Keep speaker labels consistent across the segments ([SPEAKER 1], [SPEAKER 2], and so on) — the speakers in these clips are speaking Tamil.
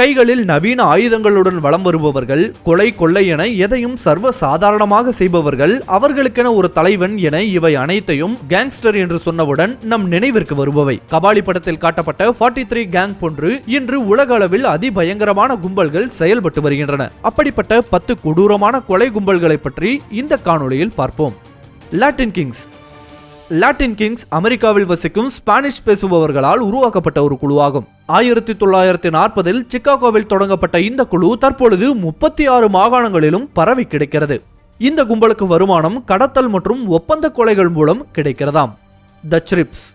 [SPEAKER 1] கைகளில் நவீன ஆயுதங்களுடன் வலம் வருபவர்கள் கொலை கொள்ளை என எதையும் சர்வ சாதாரணமாக செய்பவர்கள் அவர்களுக்கென ஒரு தலைவன் என இவை அனைத்தையும் கேங்ஸ்டர் என்று சொன்னவுடன் நம் நினைவிற்கு வருபவை. கபாலி படத்தில் காட்டப்பட்ட 43 த்ரீ கேங் போன்று இன்று உலக அளவில் அதிபயங்கரமான கும்பல்கள் செயல்பட்டு வருகின்றன. அப்படிப்பட்ட பத்து கொடூரமான கொலை கும்பல்களை பற்றி இந்த காணொளியில் பார்ப்போம். லாட்டின் கிங்ஸ் லாட்டின் கிங்ஸ் அமெரிக்காவில் வசிக்கும் ஸ்பானிஷ் பேசுபவர்களால் உருவாக்கப்பட்ட ஒரு குழுவாகும். ஆயிரத்தி தொள்ளாயிரத்தி நாற்பதில் சிக்காகோவில் தொடங்கப்பட்ட இந்த குழு தற்பொழுது முப்பத்தி ஆறு மாகாணங்களிலும் பரவி கிடைக்கிறது. இந்த கும்பலுக்கு வருமானம் கடத்தல் மற்றும் ஒப்பந்த கொலைகள் மூலம் கிடைக்கிறதாம். த ச்ரிப்ஸ்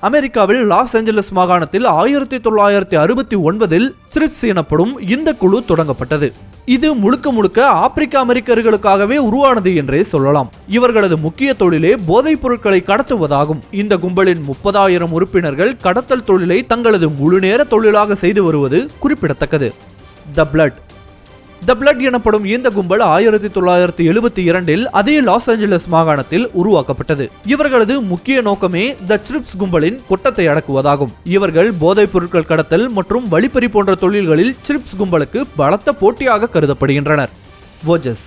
[SPEAKER 1] அமெரிக்காவில் லாஸ் ஏஞ்சலஸ் மாகாணத்தில் ஆயிரத்தி தொள்ளாயிரத்தி அறுபத்தி ஒன்பதில் ஸ்ரிப்ஸ் எனப்படும் இந்த குழு தொடங்கப்பட்டது. இது முழுக்க முழுக்க ஆப்பிரிக்க அமெரிக்கர்களுக்காகவே உருவானது என்றே சொல்லலாம். இவர்களது முக்கிய தொழிலே போதைப் பொருட்களை கடத்துவதாகும். இந்த கும்பலின் முப்பதாயிரம் உறுப்பினர்கள் கடத்தல் தொழிலை தங்களது முழுநேர தொழிலாக செய்து வருவது குறிப்பிடத்தக்கது. The blood. த பிளட் எனப்படும் இந்த கும்பல் ஆயிரத்தி தொள்ளாயிரத்தி எழுபத்தி இரண்டில் அதே லாஸ் ஏஞ்சலஸ் மாகாணத்தில் உருவாக்கப்பட்டது. இவர்களது முக்கிய நோக்கமே த த்ரிப்ஸ் கும்பலின் கொட்டத்தை அடக்குவதாகும். இவர்கள் போதைப் பொருட்கள் கடத்தல் மற்றும் வழிப்பறி போன்ற தொழில்களில் த்ரிப்ஸ் கும்பலுக்கு பலத்த போட்டியாக கருதப்படுகின்றனர். ஓஜஸ்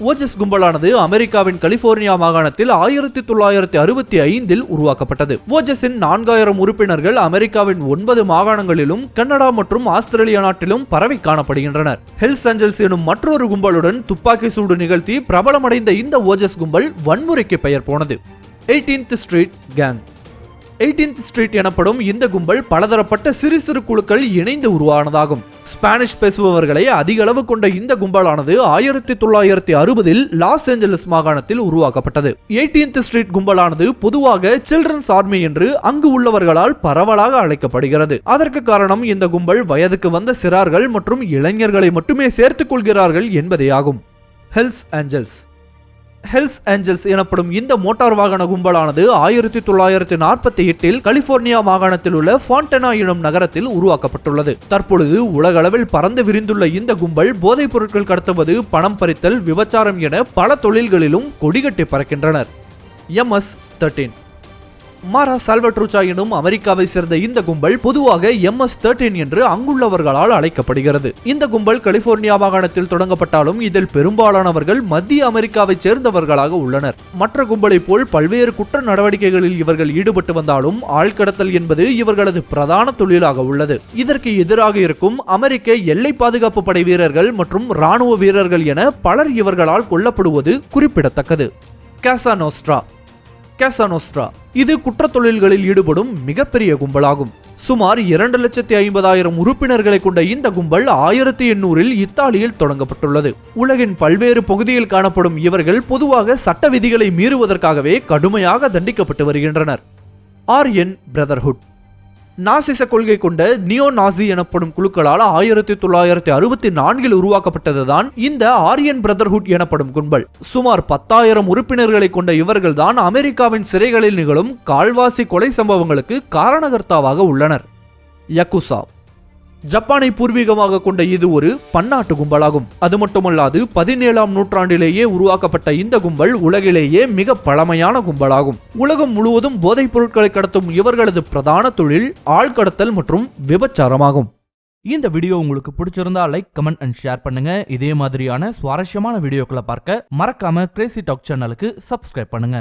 [SPEAKER 1] ஓஜஸ் கும்பலானது அமெரிக்காவின் கலிபோர்னியா மாகாணத்தில் ஆயிரத்தி தொள்ளாயிரத்தி அறுபத்தி ஐந்தில் உருவாக்கப்பட்டது. ஓஜஸின் நான்காயிரம் உறுப்பினர்கள் அமெரிக்காவின் ஒன்பது மாகாணங்களிலும் கனடா மற்றும் ஆஸ்திரேலியா நாட்டிலும் பரவி காணப்படுகின்றனர். ஹெல்ஸ் ஏஞ்சல்ஸ் எனும் மற்றொரு கும்பலுடன் துப்பாக்கி சூடு நிகழ்த்தி பிரபலமடைந்த இந்த ஓஜஸ் கும்பல் வன்முறைக்கு பெயர் போனது. 18th street gang. 18th street எனப்படும் இந்த கும்பல் பலதரப்பட்ட சிறு சிறு குழுக்கள் இணைந்து உருவானதாகும். ஸ்பானிஷ் பேசுபவர்களை அதிக அளவு கொண்ட இந்த கும்பலானது ஆயிரத்தி தொள்ளாயிரத்தி அறுபதில் லாஸ் ஏஞ்சலஸ் மாகாணத்தில் உருவாக்கப்பட்டது. 18th ஸ்ட்ரீட் கும்பலானது பொதுவாக சில்ட்ரன்ஸ் ஆர்மி என்று அங்கு உள்ளவர்களால் பரவலாக அழைக்கப்படுகிறது. அதற்கு காரணம் இந்த கும்பல் வயதுக்கு வந்த சிறார்கள் மற்றும் இளைஞர்களை மட்டுமே சேர்த்துக் கொள்கிறார்கள் என்பதே ஆகும். Hells Angeles. ஹெல்ஸ் ஏஞ்சல்ஸ் எனப்படும் இந்த மோட்டார் வாகன கும்பலானது ஆயிரத்தி தொள்ளாயிரத்தி நாற்பத்தி எட்டில் கலிபோர்னியா மாகாணத்தில் உள்ள ஃபாண்டனா எனும் நகரத்தில் உருவாக்கப்பட்டுள்ளது. தற்பொழுது உலகளவில் பறந்து விரிந்துள்ள இந்த கும்பல் போதைப் பொருட்கள் கடத்துவது பணம் பறித்தல் விபச்சாரம் என பல தொழில்களிலும் கொடிகட்டி பறக்கின்றனர். MS thirteen. மாரா சால்வட்ரூச்சா எனும் அமெரிக்காவை சேர்ந்த இந்த கும்பல் பொதுவாக எம்எஸ் தேர்ட்டீன் என்று அங்குள்ளவர்களால் அழைக்கப்படுகிறது. இந்த கும்பல் கலிபோர்னியா மாகாணத்தில் தொடங்கப்பட்டாலும் இதில் பெரும்பாலானவர்கள் மத்திய அமெரிக்காவை சேர்ந்தவர்களாக உள்ளனர். மற்ற கும்பலைப் போல் பல்வேறு குற்ற நடவடிக்கைகளில் இவர்கள் ஈடுபட்டு வந்தாலும் ஆழ்கடத்தல் என்பது இவர்களது பிரதான தொழிலாக உள்ளது. இதற்கு எதிராக இருக்கும் அமெரிக்க எல்லை பாதுகாப்பு படை வீரர்கள் மற்றும் ராணுவ வீரர்கள் என பலர் இவர்களால் கொல்லப்படுவது குறிப்பிடத்தக்கது. கேசா நோஸ்ட்ரா கேசனோஸ்ட்ரா இது குற்றத்தொழில்களில் ஈடுபடும் மிகப்பெரிய கும்பலாகும். சுமார் இரண்டு லட்சத்தி ஐம்பதாயிரம் உறுப்பினர்களை கொண்ட இந்த கும்பல் ஆயிரத்தி எண்ணூறில் இத்தாலியில் தொடங்கப்பட்டுள்ளது. உலகின் பல்வேறு பகுதியில் காணப்படும் இவர்கள் பொதுவாக சட்ட விதிகளை மீறுவதற்காகவே கடுமையாக தண்டிக்கப்பட்டு வருகின்றனர். ஆர்யன் பிரதர்ஹுட் நாசிச கொள்கை கொண்ட நியோ நாசி எனப்படும் குழுக்களால் ஆயிரத்தி தொள்ளாயிரத்தி அறுபத்தி நான்கில் உருவாக்கப்பட்டதுதான் இந்த ஆரியன் பிரதர்ஹுட் எனப்படும் கும்பல். சுமார் பத்தாயிரம் உறுப்பினர்களை கொண்ட இவர்கள்தான் அமெரிக்காவின் சிறைகளில் நிகழும் கால்வாசி கொலை சம்பவங்களுக்கு காரணகர்த்தாவாக உள்ளனர். யக்குசா ஜப்பானை பூர்வீகமாக கொண்ட இது ஒரு பன்னாட்டு கும்பலாகும். அது மட்டுமல்லாது பதினேழாம் நூற்றாண்டிலேயே உருவாக்கப்பட்ட இந்த கும்பல் உலகிலேயே மிக பழமையான கும்பலாகும். உலகம் முழுவதும் போதைப் பொருட்களை கடத்தும் இவர்களது பிரதான தொழில் ஆழ்கடத்தல் மற்றும் விபச்சாரமாகும்.
[SPEAKER 2] இந்த வீடியோ உங்களுக்கு பிடிச்சிருந்தா லைக் கமெண்ட் அண்ட் ஷேர் பண்ணுங்க. இதே மாதிரியான சுவாரஸ்யமான வீடியோக்களை பார்க்க மறக்காம கிரேசி டாக் சேனலுக்கு சப்ஸ்கிரைப் பண்ணுங்க.